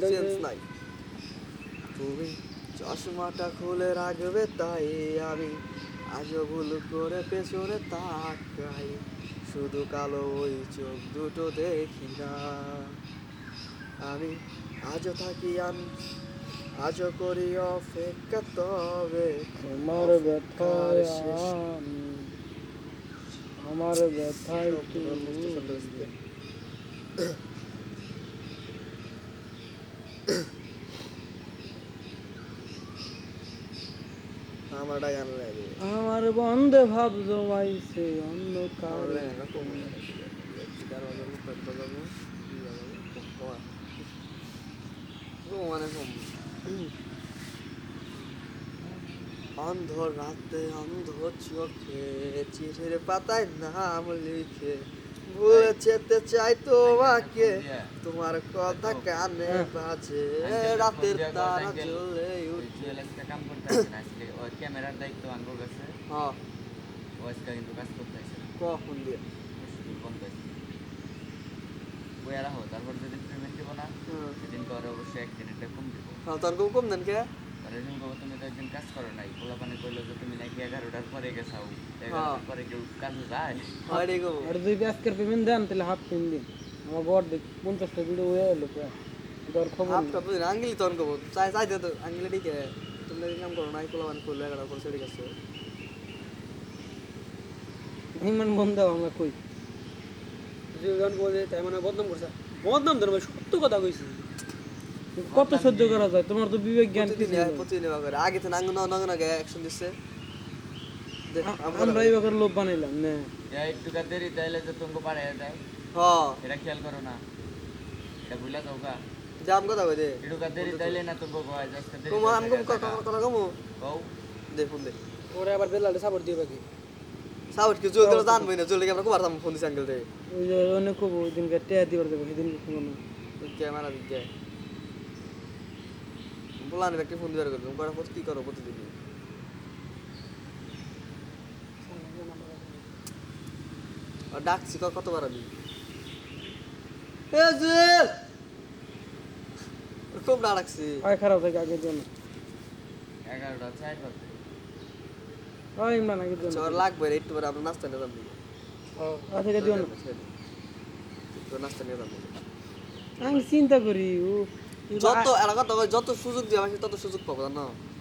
Sense নাই। তুমি চশমাটা খুলে রাখবে তাই আমি আজও ভুল করে পেছনে তাকাই। শুধু কালো ওই চোখ দুটো দেখি না। আমি আজও থাকি আমি আজও করি অপেক্ষা তবে আমার ব্যথায় আমি আমার ব্যথায় তুমি আমার একটা গান লাগে আমার বন্ধে ভাব জমাইছে অন্য আমার কারও লাগে না কম কারও আগে মুখ করতে যাব কি কম মানে কম অন্ধ রাতে অন্ধ চোখে চিঠির পাতায় নাম লিখে ভুলে যেতে চাই তোমাকে। তোমার কথা কানে বাজে। রাতের তারা জ্বলে উঠে কাম করতে আসে না আসলে ওই ক্যামেরার দায়িত্ব আঙ্গুর কাছে হ্যাঁ ও আজকে কিন্তু কাজ করতে আসে কখন দিয়ে বন্ধ আছে ওই আর হো তারপর যেদিন পেমেন্ট দিব না হ্যাঁ সেদিন করে অবশ্যই এক দিনটা কম দিব হ্যাঁ তোর কম কম দেন কে আর এরকম করব তুমি তো একদিন কাজ করো নাই পোলা পানি করল যে তুমি নাকি এগারোটার পরে গেছাও এগারোটার পরে কেউ কাজে যায় হয় রে গো আর যদি আজকের পেমেন্ট দেন তাহলে হাফ তিন দিন আমার বড় দেখ পঞ্চাশটা ভিডিও হয়ে এলো প্রায় তো পোলা মানে বন্ধ আমরা কই? বলে তাই মানে বদনাম করছে। বদনাম ধরবে সত্য কথা কইছি। কত সহ্য করা যায়? তোমার তো বিবেক জ্ঞান কিছু প্রতিদিন করে। আগে তো নাঙ্গ নাঙ্গ নাঙ্গে অ্যাকশন আ- আমরা এইভাবে লোভ বানাইলাম না। একটু দেরি তাইলে যে তুমি পারে যায় হ্যাঁ এটা খেয়াল করো না। এটা ভুলা যাও জাম কথা কই দে একটু কাজ দেরি তাইলে না তুমি কয় জাস্ট দেরি কমো আমি কম কথা কথা কমো কও দে ফোন দে ওরে আবার বেলালে সাপোর্ট দিবে কি সাউট কি জোর করে জানবই না জোর লেগে আমরা খুব পারতাম ফোন দিছি আঙ্কেল রে ওই যে অনেক কব ওই দিনকে টেয়া দিবার দেবো সেদিন খবর না ক্যামেরা দিকে বলান ব্যক্তি ফোন দিবার করবে করার পর কি করো প্রতিদিন আর ডাকছি ক- কতবার আমি এ জুয়েল খুব ডাকছি আয় খারাপ থাকে আগের জন্য। এগারোটা বাজে হয় ইমরান আগের জন্য। চর লাগবে একটু পরে আমরা নাস্তা নিয়ে যাব। আচ্ছা এটা দিও না নাস্তা নিয়ে যাব। আমি চিন্তা করি ও যত এলাকা যত সুযোগ দিয়ে আমাকে তত সুযোগ পাবো না